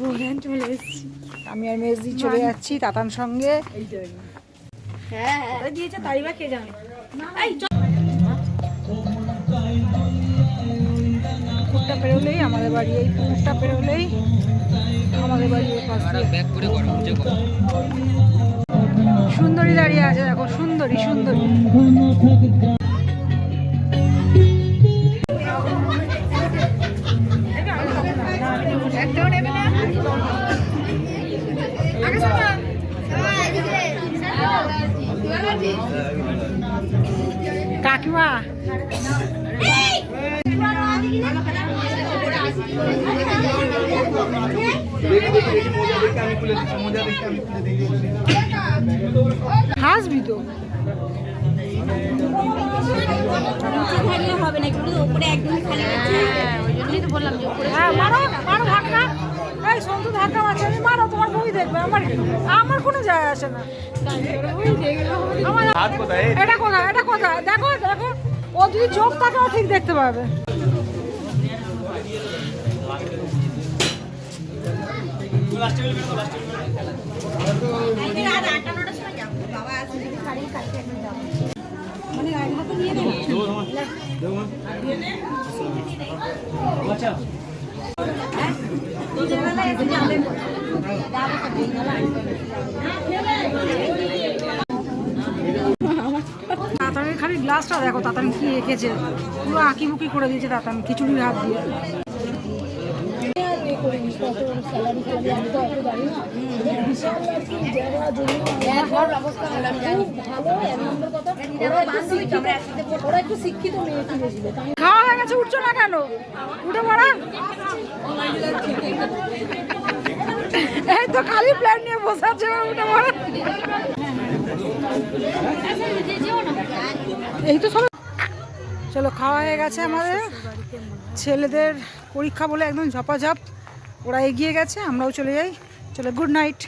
বলেন চলে এসেছি। আমি আর মেজদি চলে যাচ্ছি তাতান সঙ্গে। হ্যাঁ। দিয়েছে তাই বা কে জানে? পুকুরটা পেরোলেই আমাদের বাড়ি এই পুকুরটা পেরোলেই আমাদের বাড়ি। সুন্দরী দাঁড়িয়ে আছে দেখো সুন্দরী সুন্দরী। কাকিমা। হাসবি তো। হবে না একটু উপরে একদম খালি আছে ওই জন্যই তো বললাম যে উপরে হ্যাঁ মারো মারো ধাক্কা। এই সন্তু ধাক্কা মারছে মারো দেখবে আমার আমার কোনো যায় আসে না। এটা কোথায়? এটা কোথায়? দেখো দেখো। ও যদি চোখ থাকে ও ঠিক দেখতে পাবে। রাত খালি গ্লাসটা দেখো যাব কি এঁকেছে। পুরো আঁকিমুকি করে দিয়েছে তাতারি খিচুড়ি হাত দিয়ে। খাওয়া হয়ে গেছে, উঠছো না কেন? উঠে পড়া। এই তো খালি প্ল্যান নিয়ে বসে আছে, উঠে পড়া। এই তো সব চলো, খাওয়া হয়ে গেছে আমাদের। ছেলেদের পরীক্ষা বলে একদম ঝপাঝপ। ওরা এগিয়ে গেছে আমরাও চলে যাই। চলে গুড নাইট